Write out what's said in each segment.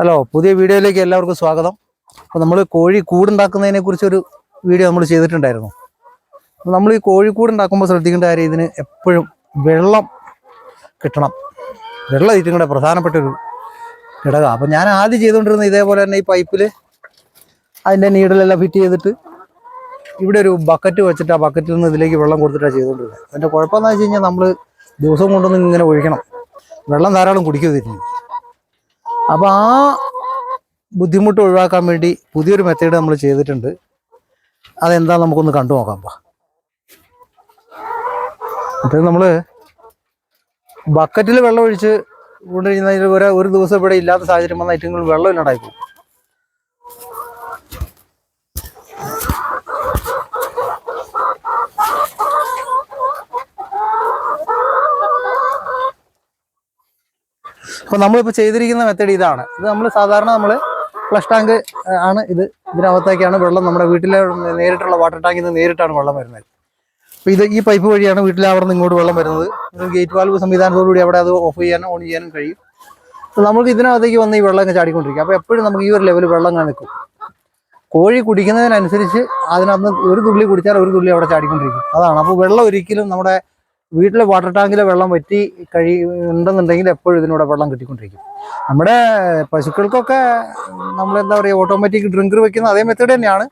Hello പുതിയ വീഡിയോയിലേക്ക് എല്ലാവർക്കും സ്വാഗതം. അപ്പോൾ നമ്മൾ കോഴി കൂടുണ്ടാക്കുന്നതിനെ കുറിച്ചൊരു വീഡിയോ നമ്മൾ ചെയ്തിട്ടുണ്ടായിരുന്നു. അപ്പോൾ നമ്മൾ ഈ കോഴിക്കൂട് ഉണ്ടാക്കുമ്പോൾ ശ്രദ്ധിക്കേണ്ട കാര്യം ഇതിന് എപ്പോഴും വെള്ളം കിട്ടണം. വെള്ളം ഏറ്റവും കൂടെ പ്രധാനപ്പെട്ട ഒരു ഘടകമാണ് അപ്പോൾ ഞാൻ ആദ്യം ചെയ്തുകൊണ്ടിരുന്നത് ഇതേപോലെ തന്നെ ഈ പൈപ്പിൽ അതിന്റെ നീഡിലെല്ലാം ഫിറ്റ് ചെയ്തിട്ട് ഇവിടെ ഒരു ബക്കറ്റ് വെച്ചിട്ട് ആ ബക്കറ്റിൽ നിന്ന് ഇതിലേക്ക് വെള്ളം കൊടുത്തിട്ടാണ് ചെയ്തുകൊണ്ടിരുന്നത്. അതിന്റെ കുഴപ്പമെന്ന് വെച്ച് കഴിഞ്ഞാൽ നമ്മൾ ദിവസം കൊണ്ടൊന്നും ഇങ്ങനെ ഒഴിക്കണം. വെള്ളം ധാരാളം കുടിക്കുന്നില്ല അപ്പോൾ ആ ബുദ്ധിമുട്ട് ഒഴിവാക്കാൻ വേണ്ടി പുതിയൊരു മെത്തേഡ് നമ്മൾ ചെയ്തിട്ടുണ്ട്. അതെന്താ നമുക്കൊന്ന് കണ്ടു നോക്കാം പാ നമ്മൾ നമ്മൾ ബക്കറ്റിൽ വെള്ളം ഒഴിച്ച് കൊണ്ടിരിക്കുന്നതിൽ ഒരു ഒരു ദിവസം ഇവിടെ ഇല്ലാത്ത സാഹചര്യം വന്നാൽ ഏറ്റവും കൂടുതൽ വെള്ളം ഇല്ലാണ്ടായി അപ്പോൾ നമ്മളിപ്പോൾ ചെയ്തിരിക്കുന്ന മെത്തേഡ് ഇതാണ്. ഇത് നമ്മൾ സാധാരണ നമ്മൾ ഫ്ലഷ് ടാങ്ക് ആണ് ഇത്. ഇതിനകത്തേക്കാണ് വെള്ളം നമ്മുടെ വീട്ടിലെ നേരിട്ടുള്ള വാട്ടർ ടാങ്കിൽ നിന്ന് നേരിട്ടാണ് വെള്ളം വരുന്നത്. അപ്പോൾ ഇത് ഈ പൈപ്പ് വഴിയാണ് വീട്ടിലെ അവിടെ നിന്ന് ഇങ്ങോട്ട് വെള്ളം വരുന്നത്. ഗേറ്റ് വാൽവ് സംവിധാനത്തോടുകൂടി അവിടെ അത് ഓഫ് ചെയ്യാനും ഓൺ ചെയ്യാനും കഴിയും. അപ്പൊ നമുക്ക് ഇതിനകത്തേക്ക് വന്ന് ഈ വെള്ളം ചാടിക്കൊണ്ടിരിക്കും. അപ്പോൾ എപ്പോഴും നമുക്ക് ഈ ഒരു ലെവൽ വെള്ളം കാണിക്കും കോഴി കുടിക്കുന്നതിനനുസരിച്ച് അതിനകത്ത് ഒരു തുള്ളി കുടിച്ചാൽ ഒരു തുള്ളി അവിടെ ചാടിക്കൊണ്ടിരിക്കും. അതാണ്. അപ്പോൾ വെള്ളം ഒരിക്കലും നമ്മുടെ വീട്ടിലെ വാട്ടർ ടാങ്കിലെ വെള്ളം വറ്റി കഴി ഉണ്ടെന്നുണ്ടെങ്കിൽ എപ്പോഴും ഇതിനൂടെ വെള്ളം കിട്ടിക്കൊണ്ടിരിക്കും. നമ്മുടെ പശുക്കൾക്കൊക്കെ നമ്മൾ എന്താ പറയുക ഓട്ടോമാറ്റിക് ഡ്രിങ്കർ വെക്കുന്ന അതേ മെത്തേഡ് തന്നെയാണ്.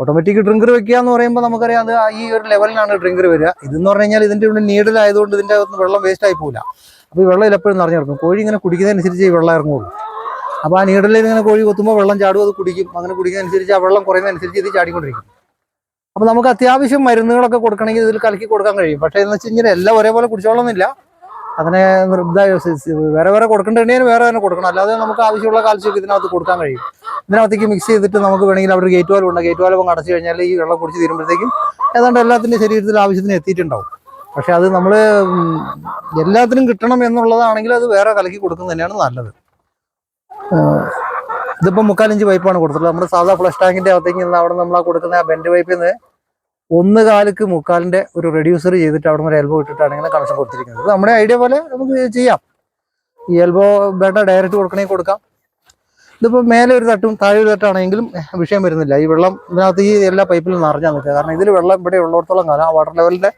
ഓട്ടോമാറ്റിക് ഡ്രിങ്കർ വെക്കുക എന്ന് പറയുമ്പോൾ നമുക്കറിയാം അത് ഈ ഒരു ലെവലിലാണ് ഡ്രിങ്കർ വരിക. ഇതെന്ന് പറഞ്ഞു കഴിഞ്ഞാൽ ഇതിന്റെ ഉള്ളിൽ നീഡിലായതുകൊണ്ട് ഇതിന്റെ അകത്ത് വെള്ളം വേസ്റ്റ് ആയി പോകില്ല അപ്പോൾ ഈ വെള്ളം എപ്പോഴും നിറഞ്ഞു കിടക്കും. കോഴി ഇങ്ങനെ കുടിക്കുന്നതനുസരിച്ച് ഈ വെള്ളം ഇറങ്ങുള്ളൂ. അപ്പോൾ ആ നീഡിൽ ഇങ്ങനെ കോഴി കൊത്തുമ്പോൾ വെള്ളം ചാടും അത് കുടിക്കും. അങ്ങനെ കുടിക്കുന്നതനുസരിച്ച് ആ വെള്ളം കുറയുന്നതനുസരിച്ച് ഇത് ചാടിക്കൊണ്ടിരിക്കും. അപ്പോൾ നമുക്ക് അത്യാവശ്യം മരുന്നുകളൊക്കെ കൊടുക്കണമെങ്കിൽ ഇതിൽ കലക്കി കൊടുക്കാൻ കഴിയും. പക്ഷേ എന്ന് വെച്ചാൽ കഴിഞ്ഞാൽ എല്ലാം ഒരേപോലെ കുടിച്ചോളന്നില്ല അങ്ങനെ സ- വേറെ വേറെ കൊടുക്കേണ്ടതിന് വേറെ തന്നെ കൊടുക്കണം. അല്ലാതെ നമുക്ക് ആവശ്യമുള്ള കാൽസ്യം ഇതിനകത്ത് കൊടുക്കാൻ കഴിയും. ഇതിനകത്തേക്ക് മിക്സ് ചെയ്തിട്ട് നമുക്ക് വേണമെങ്കിൽ അവിടെ ഗേറ്റ് വാൽവ് ഉണ്ട്. ഗേറ്റ് വാൽവ് അടച്ചു കഴിഞ്ഞാൽ ഈ വെള്ളം കുടിച്ച് തീരുമ്പോഴത്തേക്കും ഏതാണ്ട് എല്ലാത്തിന്റെ ശരീരത്തിൽ ആവശ്യത്തിന് എത്തിയിട്ടുണ്ടാവും. പക്ഷെ അത് നമ്മൾ എല്ലാത്തിനും കിട്ടണം എന്നുള്ളതാണെങ്കിൽ അത് വേറെ കലക്കി കൊടുക്കുന്നത് തന്നെയാണ് നല്ലത്. ഇതിപ്പോൾ മുക്കാലിഞ്ച് പൈപ്പാണ് കൊടുത്തത് നമ്മുടെ സാധാ ഫ്ലഷ് ടാങ്കിന്റെ അകത്തേക്ക് നിന്ന് അവിടെ നമ്മൾ കൊടുക്കുന്ന ആ ബെൻഡ് പൈപ്പിൽ നിന്ന് ഒന്ന് കാലക്ക് മുക്കാലിന്റെ ഒരു റെഡ്യൂസർ ചെയ്തിട്ട് അവിടെ ഒരു എൽബോ ഇട്ടിട്ടാണ് ഇങ്ങനെ കണക്ഷൻ കൊടുത്തിരിക്കുന്നത്. നമ്മുടെ ഐഡിയ പോലെ നമുക്ക് ചെയ്യാം. ഈ എൽബോ ബേട്ട ഡയറക്റ്റ് കൊടുക്കണമെങ്കിൽ കൊടുക്കാം. ഇതിപ്പോൾ മേലെ ഒരു തട്ടും താഴെ ഒരു തട്ടാണെങ്കിലും വിഷയം വരുന്നില്ല. ഈ വെള്ളം ഇതിനകത്ത് ഈ എല്ലാ പൈപ്പിലും നിറഞ്ഞാൽ നിൽക്കുക. കാരണം ഇതിൽ വെള്ളം ഇവിടെ ഉള്ളിടത്തോളം കാലം ആ വാട്ടർ ലെവലിന്റെ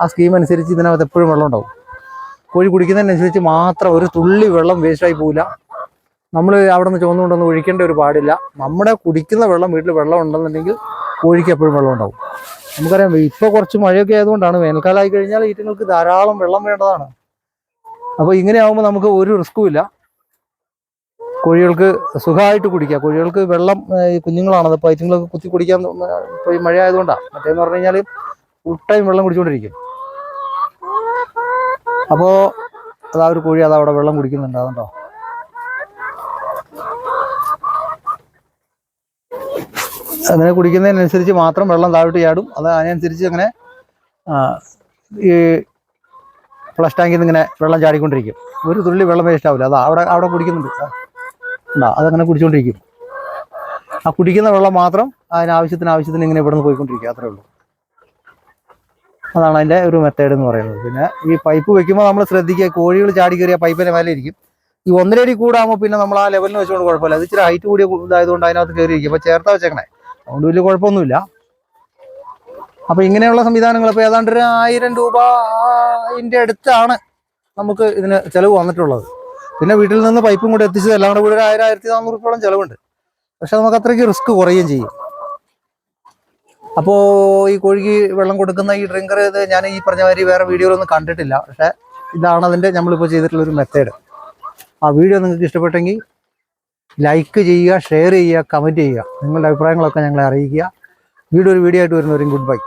ആ സ്കീം അനുസരിച്ച് ഇതിനകത്ത് എപ്പോഴും വെള്ളം ഉണ്ടാവും. കോഴി കുടിക്കുന്നതിനനുസരിച്ച് മാത്രം ഒരു തുള്ളി വെള്ളം വേസ്റ്റായി പോവില്ല. നമ്മൾ അവിടെ നിന്ന് ചുവന്നുകൊണ്ടൊന്നും ഒഴിക്കേണ്ട ഒരു പാടില്ല. നമ്മുടെ കുടിക്കുന്ന വെള്ളം വീട്ടിൽ വെള്ളം ഉണ്ടെന്നുണ്ടെങ്കിൽ കോഴിക്ക് എപ്പോഴും വെള്ളം ഉണ്ടാവും. നമുക്കറിയാം ഇപ്പൊ കുറച്ച് മഴയൊക്കെ ആയതുകൊണ്ടാണ് വേനൽക്കാലമായി കഴിഞ്ഞാൽ ഈറ്റങ്ങൾക്ക് ധാരാളം വെള്ളം വേണ്ടതാണ്. അപ്പോൾ ഇങ്ങനെ ആകുമ്പോൾ നമുക്ക് ഒരു റിസ്ക്കും ഇല്ല. കോഴികൾക്ക് സുഖമായിട്ട് കുടിക്കാം. കോഴികൾക്ക് വെള്ളം ഈ കുഞ്ഞുങ്ങളാണത് അപ്പോൾ ഐറ്റങ്ങളൊക്കെ കുത്തി കുടിക്കാൻ ഇപ്പോൾ ഈ മഴ ആയതുകൊണ്ടാണ് മറ്റേന്ന് പറഞ്ഞു കഴിഞ്ഞാൽ ഫുൾ ടൈം വെള്ളം കുടിച്ചുകൊണ്ടിരിക്കും അപ്പോൾ അതാ ഒരു കോഴി അതാ അവിടെ വെള്ളം കുടിക്കുന്നുണ്ട്. അങ്ങനെ കുടിക്കുന്നതിനനുസരിച്ച് മാത്രം വെള്ളം താഴോട്ട് ചാടും. അത് അതിനനുസരിച്ച് അങ്ങനെ ഈ ഫ്ലഷ് ടാങ്കിൽ നിന്ന് ഇങ്ങനെ വെള്ളം ചാടിക്കൊണ്ടിരിക്കും. ഒരു തുള്ളി വെള്ളം വേസ്റ്റ് ആവില്ല. അതാ അവിടെ അവിടെ കുടിക്കുന്നുണ്ട്. ഉണ്ടാ അതങ്ങനെ കുടിച്ചുകൊണ്ടിരിക്കും ആ കുടിക്കുന്ന വെള്ളം മാത്രം അതിനാവശ്യത്തിന് ആവശ്യത്തിന് ഇങ്ങനെ ഇവിടെ നിന്ന് പോയിക്കൊണ്ടിരിക്കുക അത്രേ ഉള്ളൂ. അതാണ് അതിന്റെ ഒരു മെത്തേഡ് എന്ന് പറയുന്നത്. പിന്നെ ഈ പൈപ്പ് വെക്കുമ്പോൾ നമ്മൾ ശ്രദ്ധിക്കുക കോഴികൾ ചാടി കയറിയ പൈപ്പിന്റെ മേലെ ഇരിക്കും. ഈ ഒന്നരടി കൂടാകുമ്പോൾ പിന്നെ നമ്മൾ ആ ലെവലിന് വെച്ചുകൊണ്ട് കുഴപ്പമില്ല. അത് ഇച്ചിരി ഹൈറ്റ് കൂടിയ ഇതായതുകൊണ്ട് അതിനകത്ത് കയറിയിരിക്കും അപ്പോൾ ചേർത്താ വെച്ചേക്കണേ. അതുകൊണ്ട് വലിയ കുഴപ്പമൊന്നുമില്ല. അപ്പോൾ ഇങ്ങനെയുള്ള സംവിധാനങ്ങൾ ഇപ്പോൾ ഏതാണ്ട് ഒരു ആയിരം രൂപ ഇതിന്റെ അടുത്താണ് നമുക്ക് ഇതിന് ചിലവ് വന്നിട്ടുള്ളത്. പിന്നെ വീട്ടിൽ നിന്ന് പൈപ്പും കൂടെ എത്തിച്ചത് എല്ലാം കൂടെ ഒരു ആയിരം ആയിരത്തി നാനൂറ് രൂപയോളം ചിലവുണ്ട്. പക്ഷെ നമുക്ക് അത്രയ്ക്ക് റിസ്ക് കുറയുകയും ചെയ്യും. അപ്പോൾ ഈ കോഴിക്ക് വെള്ളം കൊടുക്കുന്ന ഈ ഡ്രിങ്കർ ഇത് ഞാൻ ഈ പറഞ്ഞ മാതിരി വേറെ വീഡിയോയിലൊന്നും കണ്ടിട്ടില്ല. പക്ഷേ ഇതാണ് അതിന്റെ നമ്മളിപ്പോൾ ചെയ്തിട്ടുള്ള ഒരു മെത്തേഡ്. ആ വീഡിയോ നിങ്ങൾക്ക് ഇഷ്ടപ്പെട്ടെങ്കിൽ ലൈക്ക് ചെയ്യുക ഷെയർ ചെയ്യുക കമന്റ് ചെയ്യുക. നിങ്ങളുടെ അഭിപ്രായങ്ങളൊക്കെ ഞങ്ങളെ അറിയിക്കുക. വീഡിയോ ഒരു വീഡിയോ ആയിട്ട് വരുന്നവരും ഗുഡ് ബൈ